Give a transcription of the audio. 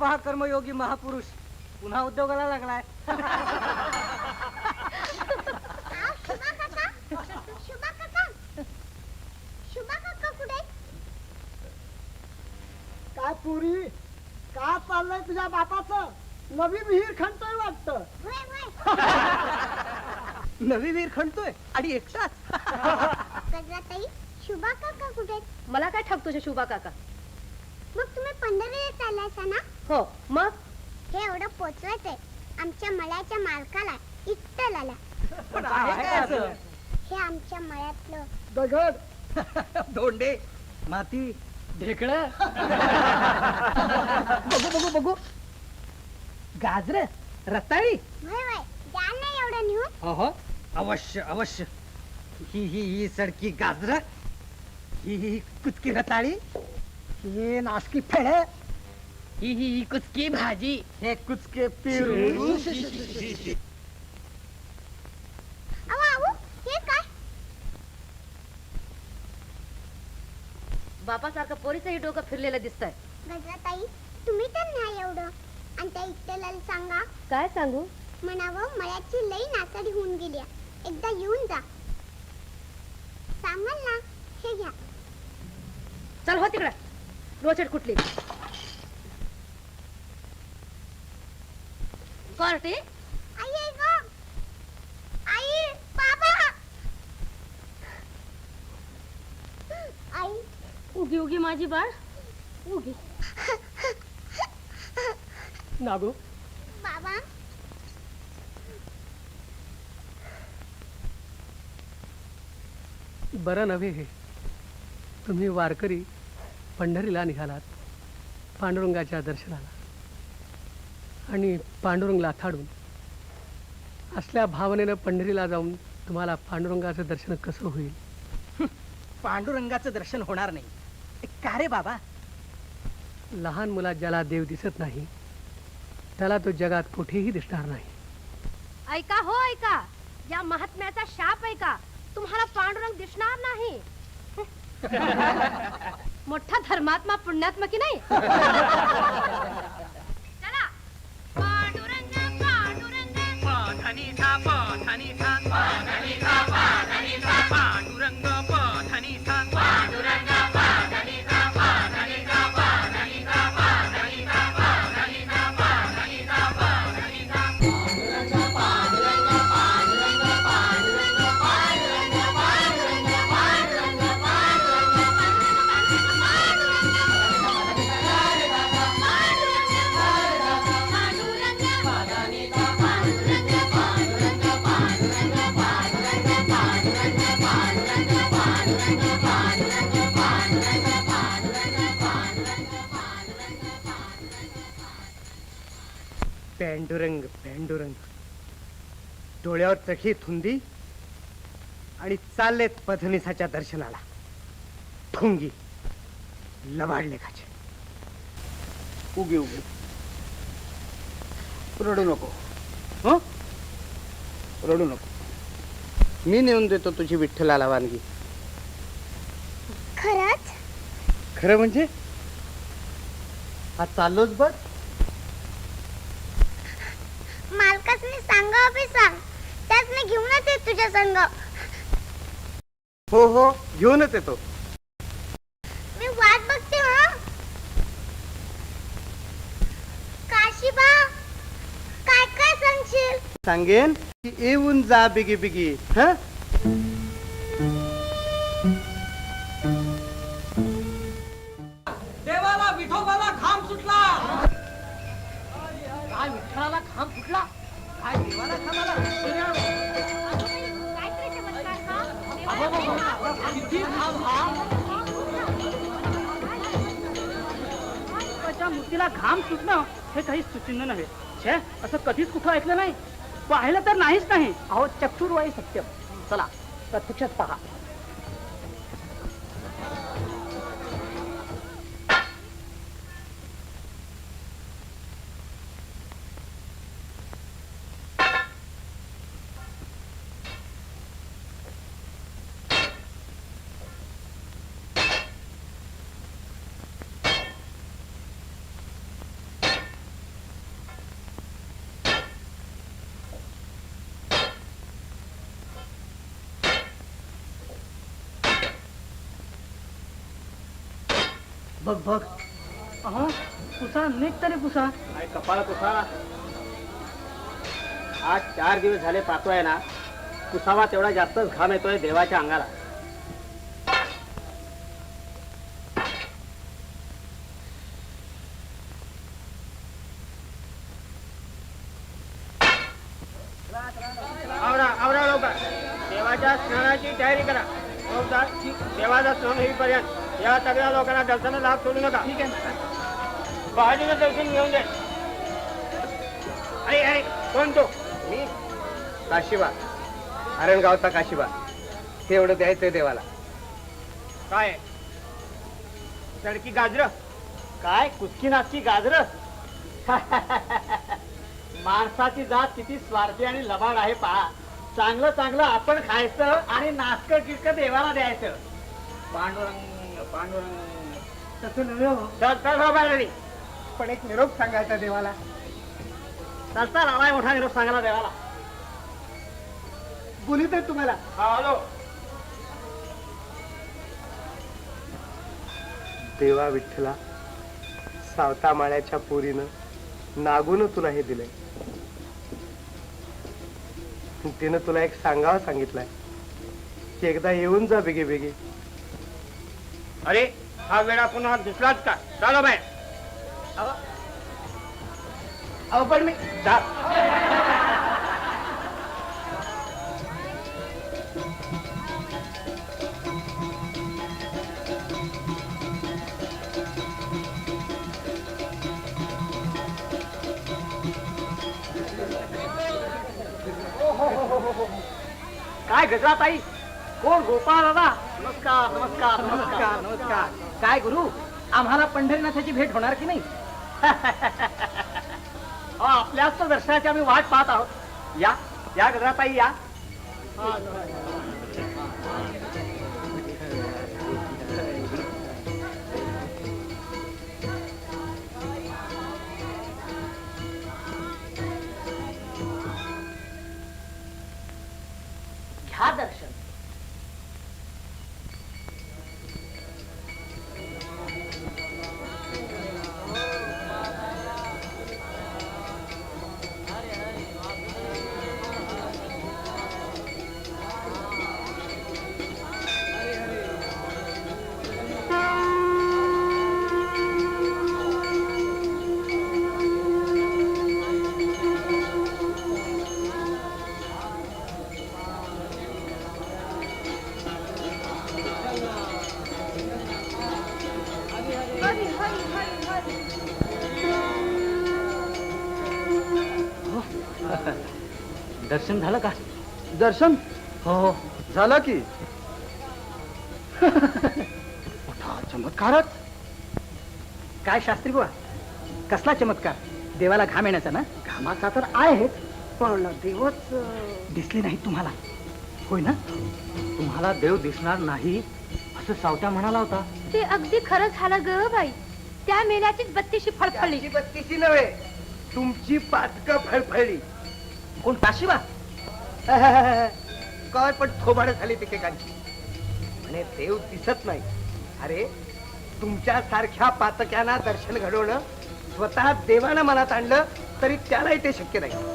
पहा कर्मयोगी महापुरुष पुन्हा उद्योगाला लागलाय. शुभा काका शुभा काका शुभा काका कुठे आहेत? काय पुरी? काय चाललंय तुझ्या बापाचं? नवी विहीर खणतोय वाटत. होय होय नवी वीर खणतोय आणि एकटाच. शुभा काका कुठे? मला काय ठाक तुझ्या शुभा काका? मग तुम्ही पंढरीला चाललायसा ना? हो मग? हे एवढं पोचवायचंय. आमच्या मळ्याच्या मालकाला इट्टलाला पण आहे काय असं? हे आमच्या मळ्यातलं. दगड. धोंडे. माती. ढेकळ. बघू बघू बघू. गाजर रताळी. होय होय. द्या ना एवढं नेऊन. अहो अवश्य अवश्य. ही ही ही सडकी गाजर. ही ही कुचकी रताळी. हे नासकी फेड ही ही ही कुचकी भाजी. हे कुचके पेरू. अहो अहो हे काय? बापासारखं पोरीचंही डोकं फिरलेलं दिसतंय. गजराताई तुम्ही तर नाही एवढं. आणि त्या इट्टलाला सांगा. काय सांगू? म्हणावं मळ्याची लई नासाडी होऊन गेली आहे. एकदा येऊन जा. सांगाल ना? हे घ्या. चल हो तिकडे. रोचट कुठली? कोर्टी आई आई गं. आई बाबा. आई. उगी उगी माझी बाळ. उगी. नागू. बाबा. बरं नव्हे हे. तुम्ही वारकरी पंढरीला निघालात पांडुरंगाच्या दर्शनाला. आणि पांडुरंगला थाडून असल्या भावनेनं पंढरीला जाऊन तुम्हाला पांडुरंगाचं दर्शन कसं होईल? पांडुरंगाचं दर्शन होणार नाही. का रे बाबा? लहान मुलात ज्याला देव दिसत नाही त्याला तो जगात कुठेही दिसणार नाही. ऐका हो ऐका. या महात्म्याचा शाप ऐका. तुम्हाला पांडुरंग दिसणार नाही. मोठा धर्मात्मा पुण्यात्मा की नाही? पांडुरंग पांडुरंग डोळ्यावर चखी थुंदी आणि चाललेत पधनिसाच्या दर्शनाला. ठुंगी लबाडले खाचे उगी उगी. रडू नको. हं? रडू नको. मी नेऊन देतो तुझी विठ्ठलाला वानगी. खरंच? खरं म्हणजे? हा चाललोच बघ सांगा बी सांग. त्याच मी घेऊनच येत तुझ्या संग. हो हो घेऊनच येतो. मी वाट बघते हा. काशीबा काय काय सांगशील? सांगेन की येऊन जा बिगी बिगी ह? देवाला विठोबाला घाम सुटला. काय विठ्ठलाला खांब फुटला त्याच्या मूर्तीला घाम सुटणं हे काही सुचिन्ह नव्हे. छे असं कधीच कुठं ऐकलं नाही? पाहिलं तर नाहीच नाही. अहो चक्षुर्वाई सत्यम. चला प्रत्यक्षात पहा. बघ बघ. अहो पुसा निघ तरी पुसा. काय कपाळ पुसावा आज चार दिवस झाले पाहतोय ना पुसावा तेवढा जास्तच घाम येतोय देवाच्या अंगाला. आवरा आवरा लवकर. देवाच्या स्नानाची तयारी करा. देवाचा स्नान होईपर्यंत या सगळ्या लोकांना दर्शनाला लाभ सोडू नका. ठीक आहे बाजूला दर्शन घेऊन दे. अरे अरे कोण तो? मी काशिबा. आरणगावचा काशिबा. ते एवढं द्यायचंय देवाला. काय? तडकी गाजर? काय? कुचकी नाचकी गाजर? माणसाची जात किती स्वार्थी आणि लबाड आहे पहा. चांगलं चांगलं आपण खायचं आणि नाचकं किटकं देवाला द्यायचं. पांडुरंग तसं नव्हे हो पण एक निरोप सांगायचा देवाला. चालता आलाय मोठा निरोप सांगायला देवाला. बोलीत आहे तुम्हाला. हा हॅलो. देवा विठ्ठला सावता माळ्याच्या पोरीनं नागून तुला हे दिलंय. तिनं तुला एक सांगावं सांगितलंय. की एकदा येऊन जा बेगे बेगे. अरे हा वेळा पुन्हा दिसलाच का? चालो बाय. अहो. पण मी काय गजरा ताई कोण गोपाळ दादा? नमस्कार नमस्कार नमस्कार नमस्कार. काय गुरु आम्हाला पंढरीनाथाची भेट होणार की नाही? आपल्याच तर दर्शनाची आम्ही वाट पाहत आहोत. या या गजराताई या. घ्या दर्शन. दर्शन झालं का? दर्शन? हो हो. झालं की. मोठा चमत्कारच. काय शास्त्री बुवा? कसला चमत्कार? देवाला घाम येण्याचा ना? घामाचा तर आहेच पण देवच दिसले नाही तुम्हाला. होय ना? तुम्हाला देव दिसणार नाही असं सावत्या म्हणाला होता. ते अगदी खरं झालं ग बाई. त्या मेल्याचीच बत्तीशी फळफळली त्याची बत्तीशी नव्हे तुमची पातक फळफळली कोण काशिबा? काय पण थोबाड झाली पिकेकांची. म्हणे देव दिसत नाही. अरे तुमच्या सारख्या पातक्यांना दर्शन घडवणं स्वतः देवानं मनात आणलं तरी त्यालाही ते शक्य नाही.